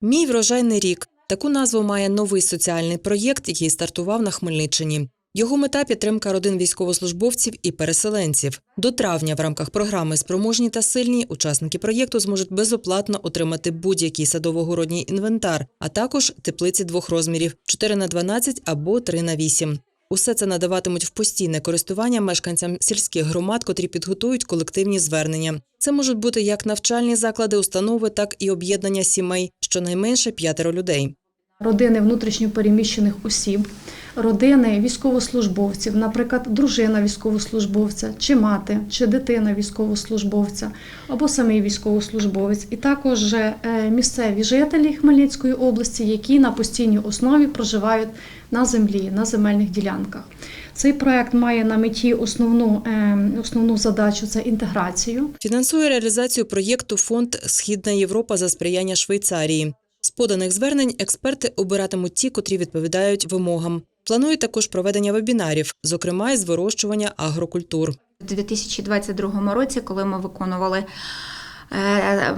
Мій врожайний рік таку назву має новий соціальний проєкт, який стартував на Хмельниччині. Його мета підтримка родин військовослужбовців і переселенців. До травня в рамках програми Спроможні та сильні учасники проєкту зможуть безоплатно отримати будь-який садово-городній інвентар, а також теплиці двох розмірів 4 на 12 або 3 на 8. Усе це надаватимуть в постійне користування мешканцям сільських громад, котрі підготують колективні звернення. Це можуть бути як навчальні заклади, установи, так і об'єднання сімей, щонайменше п'ятеро людей. родини внутрішньопереміщених осіб, родини військовослужбовців, наприклад, дружина військовослужбовця, чи мати, чи дитина військовослужбовця, або самий військовослужбовець, і також е, місцеві жителі Хмельницької області, які на постійній основі проживають на землі, на земельних ділянках. Цей проект має на меті основну, е, основну задачу це інтеграцію. Фінансує реалізацію проєкту фонд Східна Європа за сприяння Швейцарії. З поданих звернень експерти обиратимуть ті, котрі відповідають вимогам. Планують також проведення вебінарів, зокрема із вирощування агрокультур. У 2022 році, коли ми виконували е,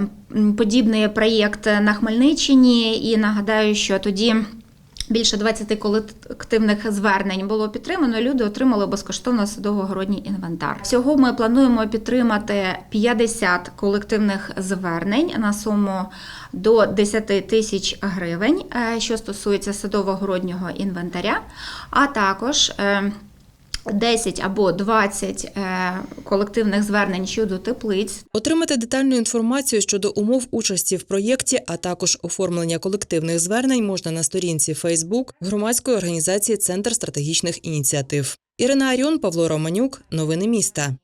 подібний проєкт на Хмельниччині, і нагадаю, що тоді. Більше 20 колективних звернень було підтримано. Люди отримали безкоштовно садово-городній інвентар. Всього ми плануємо підтримати 50 колективних звернень на суму до 10 тисяч гривень, е, що стосується садово-городнього інвентаря, а також е, 10 або 20 е, колективних звернень щодо теплиць. Отримати детальну інформацію щодо умов участі в проєкті, а також оформлення колективних звернень можна на сторінці Facebook громадської організації Центр стратегічних ініціатив. Ірина Аріон, Павло Романюк. Новини міста.